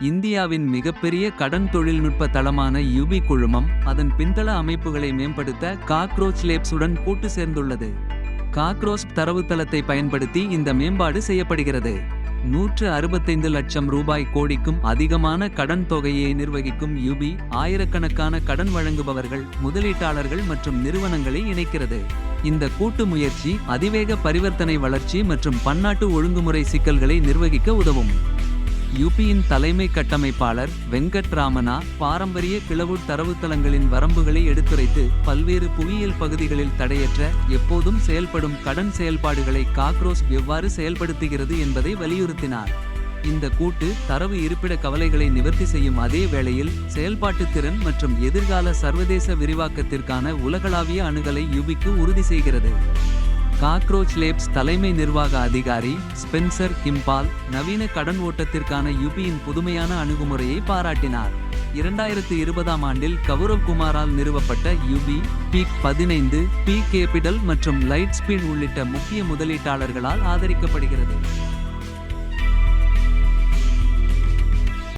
இந்தியாவின் மிகப்பெரிய கடன் தொழில்நுட்ப தளமான யுபி குழுமம் அதன் பின்தள அமைப்புகளை மேம்படுத்த காக்ரோச் லேப்ஸுடன் கூட்டு சேர்ந்துள்ளது. காக்ரோஸ் தரவுத்தளத்தை பயன்படுத்தி இந்த மேம்பாடு செய்யப்படுகிறது. நூற்று அறுபத்தைந்து லட்சம் ரூபாய் கோடிக்கும் அதிகமான கடன் தொகையை நிர்வகிக்கும் யுபி ஆயிரக்கணக்கான கடன் வழங்குபவர்கள் முதலீட்டாளர்கள் மற்றும் நிறுவனங்களை இணைக்கிறது. இந்த கூட்டு முயற்சி அதிவேக பரிவர்த்தனை வளர்ச்சி மற்றும் பன்னாட்டு ஒழுங்குமுறை சிக்கல்களை நிர்வகிக்க உதவும். யுபியின் தலைமை கட்டமைப்பாளர் வெங்கட் ராமனா பாரம்பரிய கிளவுட் தரவுத்தளங்களின் வரம்புகளை எடுத்துரைத்து பல்வேறு புவியியல் பகுதிகளில் தடையற்ற எப்போதும் செயல்படும் கடன் செயல்பாடுகளை காக்ரோஸ் எவ்வாறு செயல்படுத்துகிறது என்பதை வலியுறுத்தினார். இந்த கூட்டு தரவு இருப்பிட கவலைகளை நிவர்த்தி செய்யும் அதே வேளையில் செயல்பாட்டு திறன் மற்றும் எதிர்கால சர்வதேச விரிவாக்கத்திற்கான உலகளாவிய அணுகலை யுபிக்கு உறுதி செய்கிறது. காக்ரோச் லேப்ஸ் தலைமை நிர்வாக அதிகாரி ஸ்பென்சர் கிம்பால் நவீன கடன் ஓட்டத்திற்கான யுபியின் புதுமையான அணுகுமுறையை பாராட்டினார். இரண்டாயிரத்து இருபதாம் ஆண்டில் கௌரவ் குமாரால் நிறுவப்பட்ட யுபி பீக் பதினைந்து பி கேபிடல் மற்றும் லைட் ஸ்பீட் உள்ளிட்ட முக்கிய முதலீட்டாளர்களால் ஆதரிக்கப்படுகிறது.